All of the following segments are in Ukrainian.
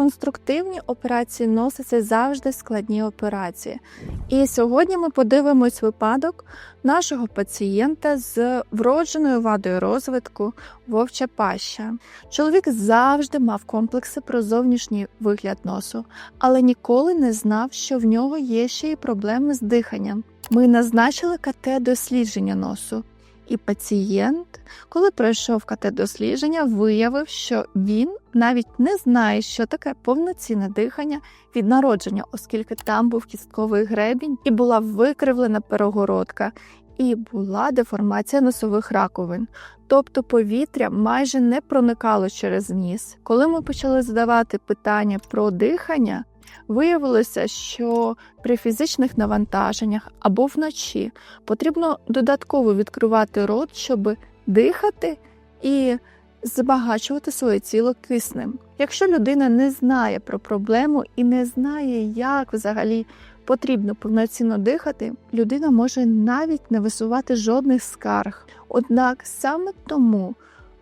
Реконструктивні операції носа це завжди складні операції. І сьогодні ми подивимось випадок нашого пацієнта з вродженою вадою розвитку вовча паща. Чоловік завжди мав комплекси про зовнішній вигляд носу, але ніколи не знав, що в нього є ще й проблеми з диханням. Ми назначили КТ-дослідження носу. І пацієнт, коли пройшов КТ-дослідження, виявив, що він навіть не знає, що таке повноцінне дихання від народження, оскільки там був кістковий гребінь і була викривлена перегородка, і була деформація носових раковин. Тобто повітря майже не проникало через ніс. Коли ми почали задавати питання про дихання, виявилося, що при фізичних навантаженнях або вночі потрібно додатково відкривати рот, щоб дихати і збагачувати своє тіло киснем. Якщо людина не знає про проблему і не знає, як взагалі потрібно повноцінно дихати, людина може навіть не висувати жодних скарг. Однак саме тому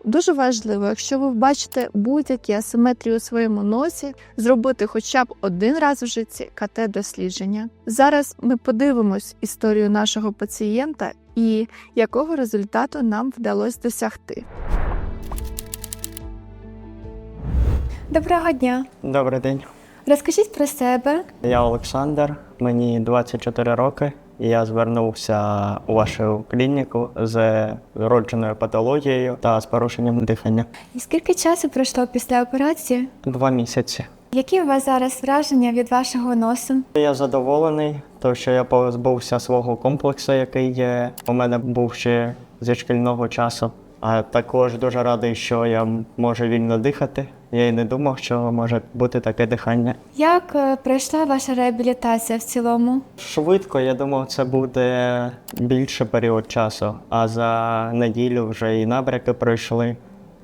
дуже важливо, якщо ви бачите будь-які асиметрії у своєму носі, зробити хоча б один раз в житті КТ-дослідження. Зараз ми подивимось історію нашого пацієнта і якого результату нам вдалося досягти. Доброго дня. Добрий день. Розкажіть про себе. Я Олександр, мені 24 роки. Я звернувся у вашу клініку з вродженою патологією та з порушенням дихання. І скільки часу пройшло після операції? Два місяці. Які у вас зараз враження від вашого носу? Я задоволений, тому що я позбувся свого комплексу, який є у мене був ще зі шкільного часу. А також дуже радий, що я можу вільно дихати. Я й не думав, що може бути таке дихання. Як е, пройшла ваша реабілітація в цілому? Швидко, я думав, це буде більше період часу. А за неділю вже і набряки пройшли,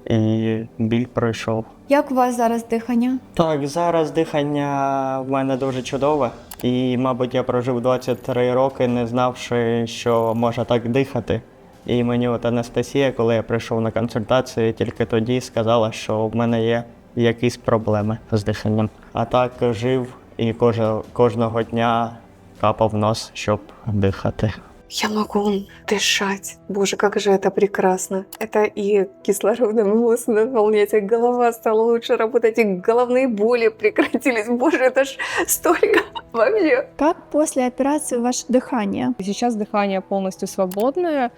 і біль пройшов. Як у вас зараз дихання? Так, зараз дихання в мене дуже чудове. І, мабуть, я прожив 23 роки, не знавши, що можна так дихати. І мені от Анастасія, коли я прийшов на консультацію, тільки тоді сказала, що в мене є якісь проблеми з диханням. А так жив і кожа- кожного дня капав нос, щоб дихати. Я могу дышать. Боже, как же это прекрасно. Это и кислородом мозг наполнять, и голова стала лучше работать, и головные боли прекратились. Боже, это ж столько вообще. Як після операції ваше дихання? Сейчас дыхание полностью свободное,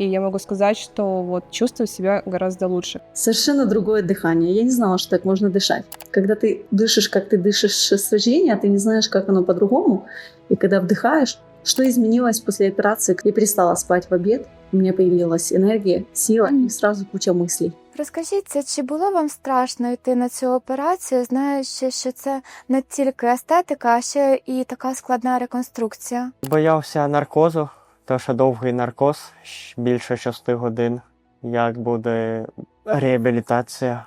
и я могу сказать, что вот чувствую себя гораздо лучше. Совершенно другое дыхание. Я не знала, что так можно дышать. Когда ты дышишь, как ты дышишь с рождения, ты не знаешь, как оно по-другому. И когда вдыхаешь, что изменилось после операции? Я перестала спать в обед, у меня появилась энергия, сила и сразу куча мыслей. Розкажіть, це, чи було вам страшно йти на цю операцію, знаючи, що це не тільки естетика, а ще і така складна реконструкція? Боявся наркозу, що довгий наркоз, більше 6 годин, як буде реабілітація.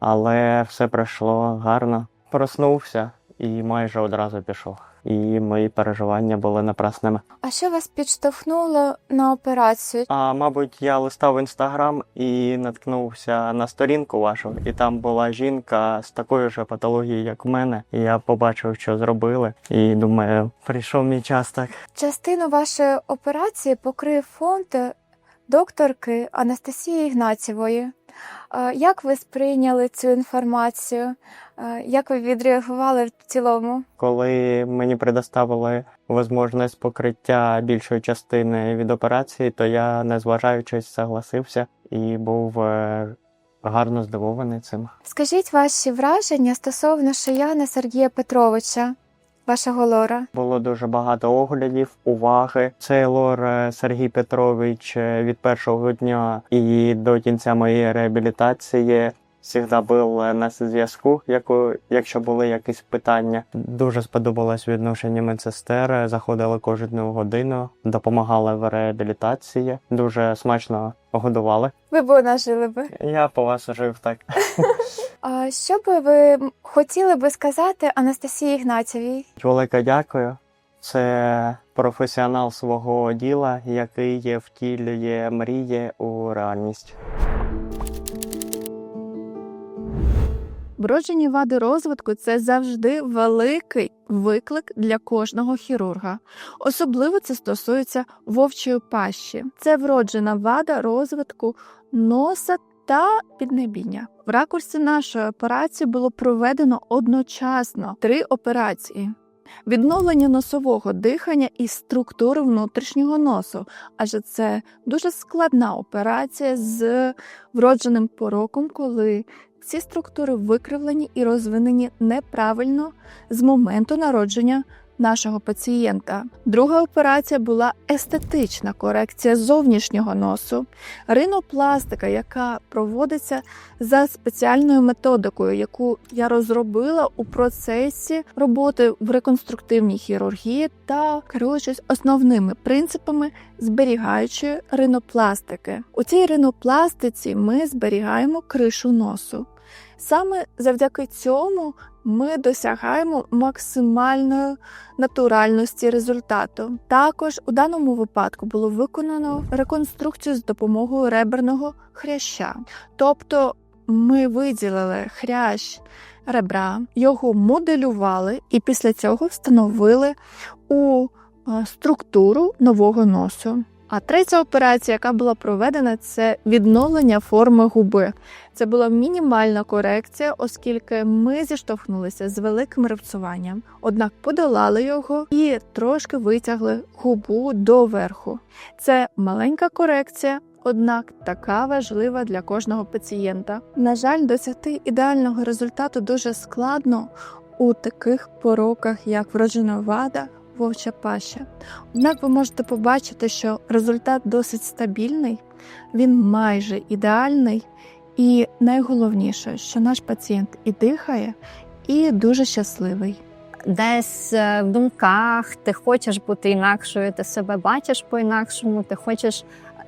Але все пройшло гарно. Проснувся і майже одразу пішов. І мої переживання були напрасними. А що вас підштовхнуло на операцію? А мабуть, я листав інстаграм і наткнувся на сторінку вашу, і там була жінка з такою ж патологією, як в мене. І я побачив, що зробили, і думаю, прийшов мій час так. Частину вашої операції покрив фонд докторки Анастасії Ігнатєвої. Як ви сприйняли цю інформацію? Як ви відреагували в цілому? Коли мені предоставили можливість покриття більшої частини від операції, то я, не зважаючись, согласився і був е, гарно здивований цим. Скажіть ваші враження стосовно Шияна Сергія Петровича, вашого лора. Було дуже багато оглядів, уваги. Цей лор е, Сергій Петрович е, від першого дня і до кінця моєї реабілітації завжди був е, на зв'язку, якщо були якісь питання. Дуже сподобалось відношення медсестер. Заходили кожну годину, допомагали в реабілітації. Дуже смачно годували. Ви б нажили би. Я по вас жив так. А що би ви хотіли би сказати Анастасії Ігнатєвій? Велике дякую. Це професіонал свого діла, який втілює мрії у реальність. Вроджені вади розвитку це завжди великий виклик для кожного хірурга. Особливо це стосується вовчої пащі. Це вроджена вада розвитку носа та піднебіння. В ракурсі нашої операції було проведено одночасно три операції. Відновлення носового дихання і структури внутрішнього носу, адже це дуже складна операція з вродженим пороком, коли ці структури викривлені і розвинені неправильно з моменту народження нашого пацієнта. Друга операція була естетична корекція зовнішнього носу, ринопластика, яка проводиться за спеціальною методикою, яку я розробила у процесі роботи в реконструктивній хірургії та керуючись основними принципами зберігаючої ринопластики. У цій ринопластиці ми зберігаємо кришу носу. Саме завдяки цьому ми досягаємо максимальної натуральності результату. Також у даному випадку було виконано реконструкцію з допомогою реберного хряща. Тобто ми виділили хрящ ребра, його моделювали і після цього встановили у е, структуру нового носу. А третя операція, яка була проведена, це відновлення форми губи. Це була мінімальна корекція, оскільки ми зіштовхнулися з великим ревцюванням. Однак подолали його і трошки витягли губу до верху. Це маленька корекція. Однак така важлива для кожного пацієнта. На жаль, досягти ідеального результату дуже складно у таких пороках, як вроджена вада, вовча паща. Однак ви можете побачити, що результат досить стабільний, він майже ідеальний, і найголовніше, що наш пацієнт і дихає, і дуже щасливий. десь е, в думках ти хочеш бути інакшою, ти себе бачиш по-інакшому, ти хочеш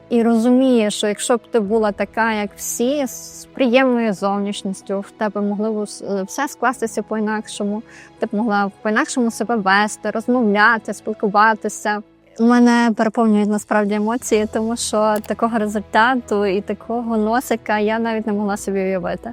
і розуміє, що якщо б ти була така, як всі, з приємною зовнішністю, в тебе могло б е, все скластися по-інакшому, ти б могла по-інакшому себе вести, розмовляти, спілкуватися. Мене переповнюють насправді емоції, тому що такого результату і такого носика я навіть не могла собі уявити.